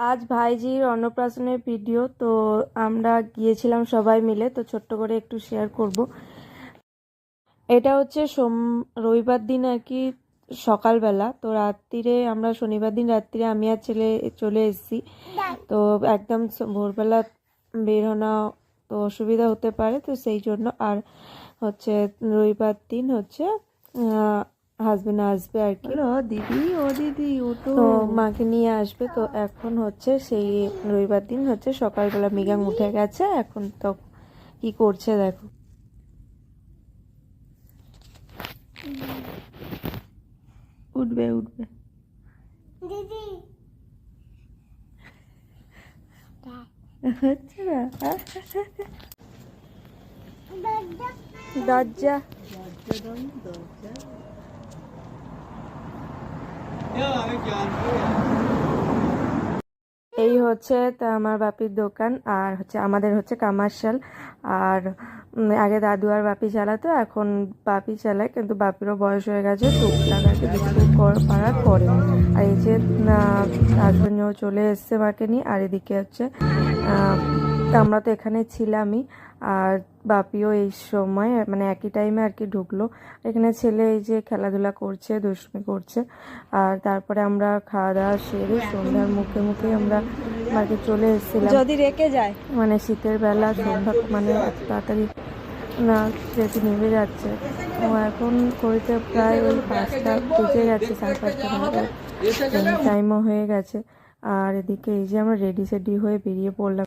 আজ ভাইজির অন্নপ্রাশনের ভিডিও, তো আমরা গিয়েছিলাম সবাই মিলে, তো ছোট্ট করে একটু শেয়ার করব। এটা হচ্ছে সোম, রবিবার দিন আর কি সকালবেলা, তো রাত্রিরে আমরা শনিবার দিন রাত্রিরে আমি আর ছেলে চলে এসেছি। তো একদম ভোরবেলা বেরোনো তো অসুবিধা হতে পারে, তো সেই জন্য। আর হচ্ছে রবিবার দিন হচ্ছে হাজবেন্ড আসবে আর কি। দিদি ও দিদি ও তো। মাকে নিয়ে আসবে। তো এখন হচ্ছে সেই রবিবার দিন হচ্ছে সকালবেলা মিগাং উঠে গেছে। এখন তো কি করছে দেখো। উঠবে উঠবে। হচ্ছে না দরজা। এই হচ্ছে আমার বাপির দোকান আর হচ্ছে আমাদের হচ্ছে কামার্শাল আর আগে দাদু আর বাপি চালাতো, এখন বাপি চালায়, কিন্তু বাপিরও বয়স হয়ে গেছে টুকটাক কর- করে আর এই যে হাজবেন্ডও চলে এসছে মাকে নিয়ে, আর এদিকে হচ্ছে আহ, আমরা তো এখানে ছিলামই। আর বাপিও এই সময় মানে একই টাইমে আর কি ঢুকলো। এখানে ছেলে এই যে খেলাধুলা করছে দুষ্টুমি করছে। আর তারপরে আমরা খাওয়া দাওয়া সেরে সন্ধ্যার মুখে মুখে আমরা মার্কেট চলে এসেছিলাম। যদি রেখে যায়। মানে শীতের বেলা সন্ধ্যা মানে এত তাড়াতাড়ি না যেহেতু নেমে যাচ্ছে। ও এখন করিতে প্রায় ওই পাঁচটা বেজে গেছে সাড়ে পাঁচটা টাইমও হয়ে গেছে। আর এদিকে এই যে আমরা রেডি সেডি হয়ে বেরিয়ে পড়লাম।